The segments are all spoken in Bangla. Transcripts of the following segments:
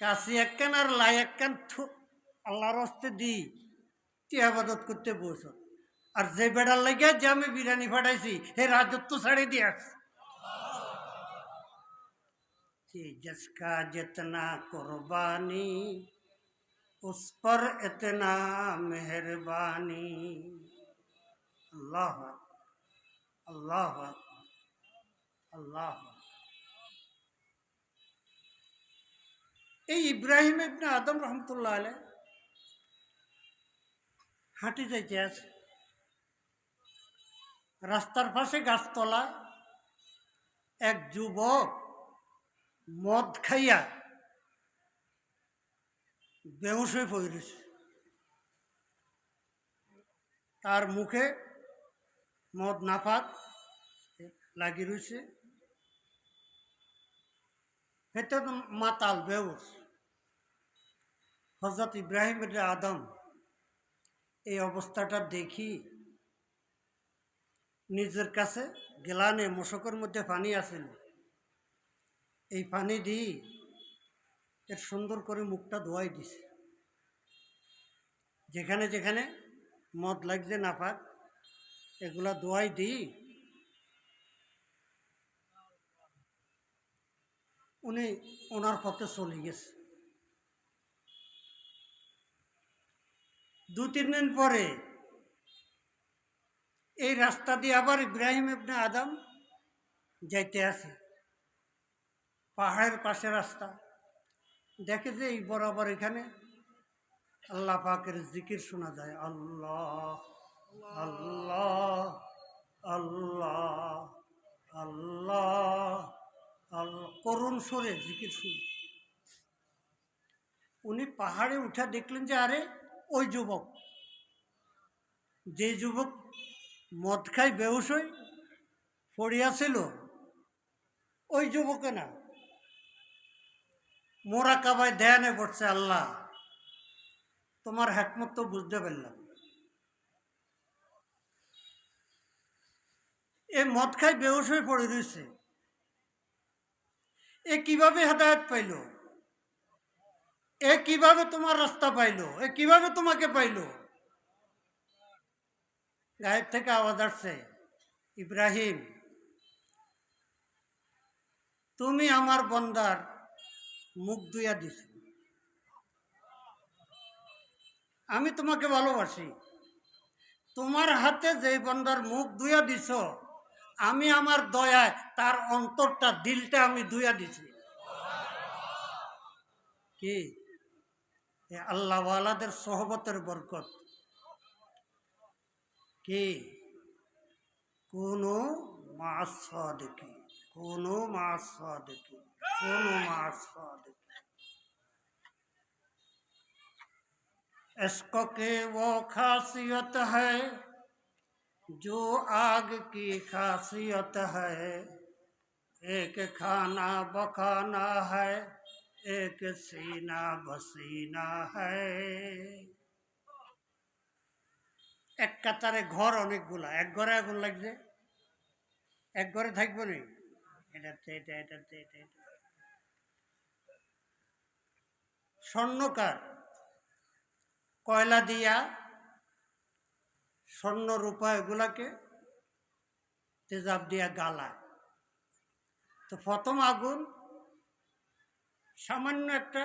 কাশি একখান আর লাই একখান থু আল্লাহর হস্তে দি তুই আবাদত করতে বস আর যে বেড়ার লাগে যে আমি বিরিয়ানি ফাটাইছি হে রাজত্ব ছাড়ে দিয়ে আসছে कि जिसका जितना कुर्बानी उस पर इतना मेहरबानी अल्लाह अल्लाह अल्लाह এই ইব্রাহিম ইবনে আদম রহমতুল্লাহ আলাই হাঁটি যাইতে আছে। রাস্তার পাশে গাছতলা। এক যুবক মদ খাইয়া বেহুশ হয়ে পড়েছে তার মুখে মদ নাফাক লাগি রয়েছে এটা তো মাতাল বেউস। হজরত ইব্রাহিম আদম এই অবস্থাটা দেখি নিজের কাছে গেলানে মশকের মধ্যে পানি আসেন এই পানি দিই এর সুন্দর করে মুখটা ধোয়াই দিছে। যেখানে যেখানে মদ লাগছে নাপাক, এগুলা ধোয়াই দিই উনি ওনার পথে চলে গেছে। দু তিন দিন পরে এই রাস্তা দিয়ে আবার ইব্রাহিম ইবনে আদম যাইতে আসে। পাহাড়ের পাশে রাস্তা। দেখে যে এই বরাবর এখানে আল্লাহ পাকের জিকির শোনা যায়। আল্লাহ আল্লাহ আল্লাহ আল্লাহ আল্লাহ। করুণ সুরে জিকির শুনে। উনি পাহাড়ে উঠে দেখলেন যে, আরে, ওই যুবক। যে যুবক মদ খাই বেউস পড়িয়াছিল ওই যুবকে না, মোরা কাবায় ধ্যানে পড়ছে আল্লাহ, তোমার হ্যাকমত তো বুঝতে পারলাম। এ মদ খাই হয়ে পড়ে রয়েছে। এ কীভাবে হেদায়ত পাইল? এ কীভাবে তোমার রাস্তা পাইলো? এ কীভাবে তোমাকে পাইলো? গায়েব থেকে আওয়াজ আসছে, ইব্রাহিম, তুমি আমার বন্দার মুখ দুইয়া দিছ। আমি তোমাকে ভালোবাসি। তোমার হাতে যে বন্দার মুখ দুইয়া দিছ আমি আমার দয়ায় তার অন্তরটা দিলটা আমি দুইয়া দিছি কি এ আল্লাহওয়ালাদের সহবতের বরকত কি কোনো মাস দেখি कोनो माँ सादकी कोनो माँ सादकी इश्क के वो खासियत है जो आग की खासियत है एक खाना बखाना है एक सीना बसीना है এক কাতারে ঘর অনেকগুলা এক ঘরে আগুন লাগছে এক ঘরে থাকবো নি এটাতে এটা এটাতে এটা এটা স্বর্ণকার কয়লা দিয়া স্বর্ণ রূপা এগুলাকে তেজাব দিয়া গালা তো প্রথম আগুন সামান্য একটা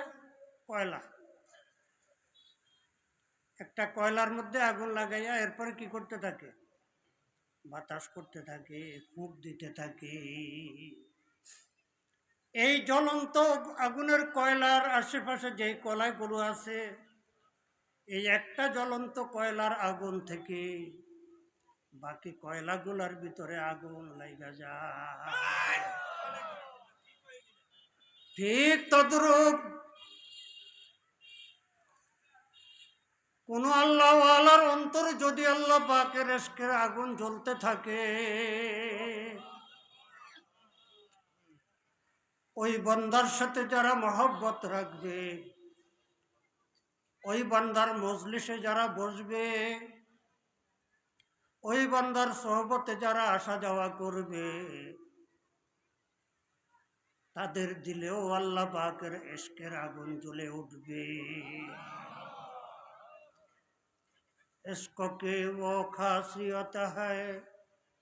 কয়লা। একটা কয়লার মধ্যে আগুন লাগাইয়া এরপরে কি করতে থাকে? বাতাস করতে থাকে ফুক দিতে থাকে। এই জ্বলন্ত আগুনের কয়লার আশেপাশে যে কলাইগুলো আছে এই একটা জ্বলন্ত কয়লার আগুন থেকে বাকি কয়লাগুলার ভিতরে আগুন লাইগা যায়। ঠিক তদ্রূপ কোন আল্লাহ আল্লাহর অন্তরে যদি আল্লাহ পাকের এসকের আগুন জ্বলতে থাকে, ওই বন্দার সাথে যারা মহব্বত রাখবে ওই বান্দার মজলিসে যারা বসবে ওই বান্দার সহবতে যারা আসা যাওয়া করবে তাদের দিলেও আল্লাহ পাকের এশকের আগুন জ্বলে উঠবে इश्क की वो खासियत है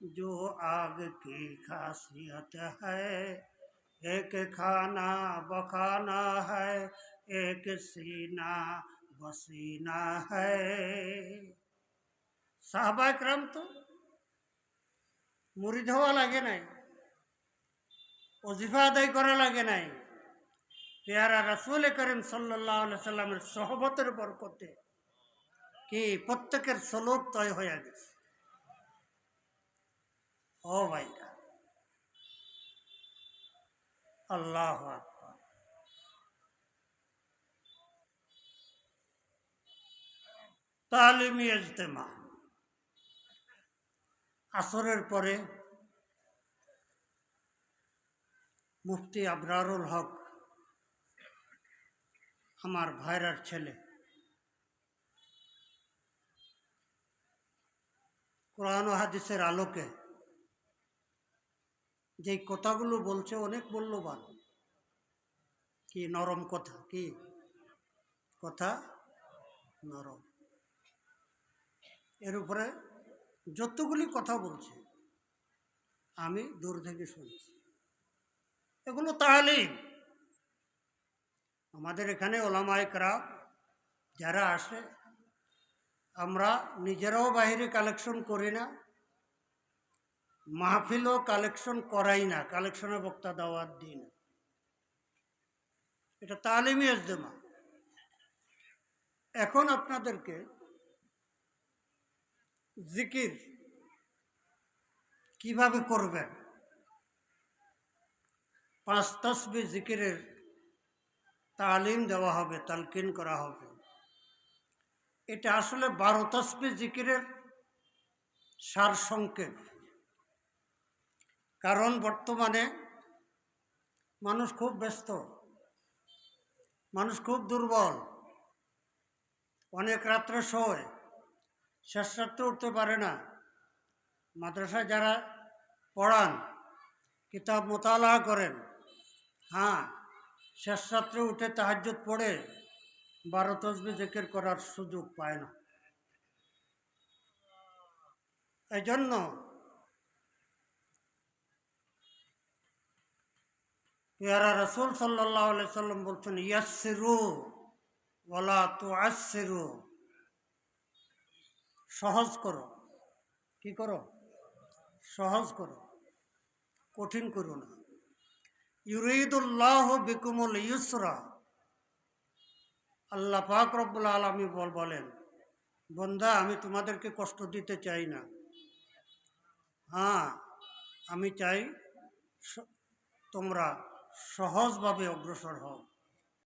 जो आग की खासियत है एक खाना बखाना है एक सीना बसीना है সাহবা একরাম তো মুড়িদ হওয়া লাগে নাই অজিফা আদায় করা লাগে নাই পেয়ারা রাসুল করিম সাল্লাহ সাল্লামের সহবতের বরকতে কি প্রত্যেকের সলোক তয় হয়ে গেছে ও ভাইরা আল্লাহ আকবার। তালিমি ইজতেমা। আসরের পরে মুফতি আবরারুল হক, আমার ভাইরার ছেলে, কোরআন হাদিসের আলোকে যে কথাগুলো বলছে অনেক মূল্যবান। কি নরম কথা, কি? কথা নরম। এর উপরে যতগুলি কথা বলছে, আমি দূর থেকে শুনছি। এগুলো তাহলেই আমাদের এখানে ওলামায় করাম যারা আসে, আমরা নিজেরাও বাইরে কালেকশন করি না, মাহফিলও কালেকশন করাই না কালেকশনে বক্তা দাওয়াত দিই না। এটা তালিমি এজদেমা এখন আপনাদেরকে জিকির কীভাবে করবেন? পাঁচ তসবি জিকিরের তালিম দেওয়া হবে, তালকিন করা হবে। এটা আসলে বারো তসবি জিকিরের সার সংক্ষেপ কারণ বর্তমানে মানুষ খুব ব্যস্ত, মানুষ খুব দুর্বল, অনেক রাত্রে শোয়। শেষ উঠতে পারে না। মাদ্রাসায় যারা পড়ান, কিতাব মোতালা করেন হ্যাঁ শেষ উঠে তাহাজ্জুদ পড়ে বারো তসবি জেকের করার সুযোগ পায় না। এই জন্য পেয়ারা রসুল সাল্লাহ সাল্লাম বলছেন ইয়াসিরু ওলা তো আসিরু সহজ করো। কি করো? সহজ করো। কঠিন করো না। ইউরিদুল্লাহ বিকুমুল ইউসরা। আল্লাহ পাক রব্বুল আলমী বল বলেন বন্ধা আমি তোমাদেরকে কষ্ট দিতে চাই না। হ্যাঁ আমি চাই তোমরা সহজভাবে অগ্রসর হও।